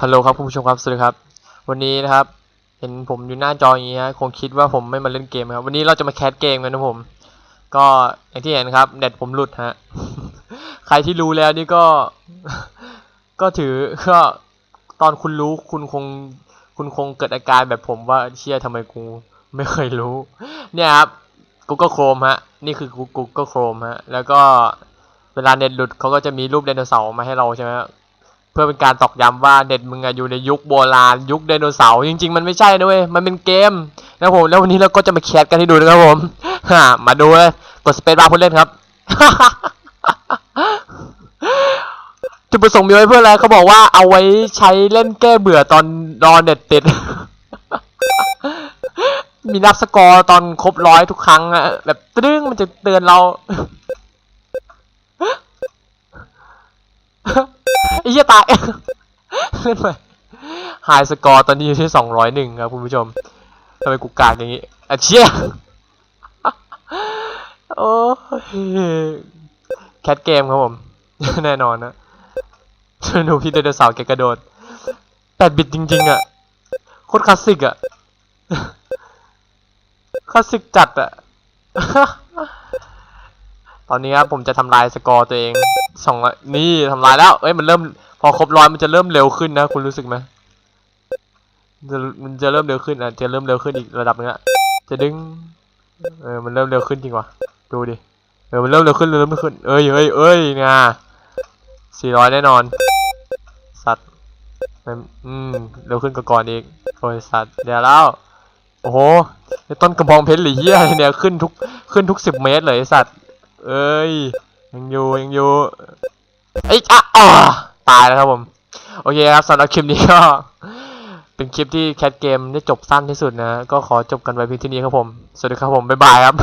ฮัลโหลครับคุณผู้ชมครับ สวัสดีครับ วันนี้นะครับ เห็นผมอยู่หน้าจออย่างนี้ฮะคงคิดว่าผมไม่มาเล่นเกมครับ วันนี้เราจะมาแคสเกมกันนะผม ก็อย่างที่เห็นครับเน็ตผมหลุดฮะ ใครที่รู้แล้วนี่ก็ ก็ถือก็ตอนคุณรู้คุณคง คุณคงเกิดอาการแบบผมว่าเชี่ยทำไมกู ไม่เคยรู้ เนี่ยครับ Google Chrome ฮะ นี่คือ Google Chrome ฮะ แล้วก็เวลาเน็ตหลุดเขาก็จะมีรูปไดโนเสาร์มาให้เราใช่ไหม เพื่อเป็นการตอกย้ำว่าเน็ตมึงอะอยู่ในยุคโบราณยุคไดโนเสาร์จริง ๆ มันไม่ใช่นะเว้ยมันเป็นเกมนะผมแล้ววันนี้เราก็จะมาแคสกันให้ดูนะครับผมฮะมาดูเลยกดสเปซบาร์เพื่อเล่นครับจุดประสงค์มีไว้เพื่ออะไรเขาบอกว่าเอาไว้ใช้เล่นแก้เบื่อตอนรอเน็ตติด มีนับสกอร์ตอนครบร้อยทุกครั้งอะแบบตึ้งมันจะเตือนเรา ไอ้ เหี้ยตายเล่นไปหายสกอร์ตอนนี้อยู่ที่สองร้อยหนึ่งครับคุณผู้ชมทำไมกูกากอย่างนี้อะเชี่ยโอ้ยแคทเกมครับผม แน่นอนนะหนูพี่ไดนเสาร์แกกระโดดแปดบิตจริง ๆ อะ โคตรคลาสสิกอะ คลาสสิกจัดอะ ตอนนี้ครับผมจะทำลายสกอร์ตัวเองสองนี่ทำลายแล้วเอ้ยมันเริ่ม พอครบร้อยมันจะเริ่มเร็วขึ้นนะ คุณรู้สึกไหมจะมันจะเริ่มเร็วขึ้นอะจะเริ่มเร็วขึ้นอีกระดับนึงอะจะดึงเออมันเริ่มเร็วขึ้นจริงวะดูดิเออมันเริ่มเร็วขึ้นเริ่มเร็วขึ้นเอ้ยเอ้ยเอ้ยเนี่ยสี่ร้อยแน่นอน สัตว์อืมเร็วขึ้นกว่าก่อนอีกโอ้ยสัตว์เดี๋ยวแล้วโอ้โหต้นกระบองเพชรหรือเหี้ยเนี่ยขึ้นทุกขึ้นทุกสิบเมตรเลยสัตว์ เอ้ย ยังอยู่ยังอยู่ไอ้อะอ่าตายแล้วครับผม โอเคครับสำหรับคลิปนี้ก็ เป็นคลิปที่แคทเกมได้จบสั้นที่สุดนะ ก็ขอจบกันไว้เพียงที่นี้ครับผม สวัสดีครับผม บ๊ายบายครับ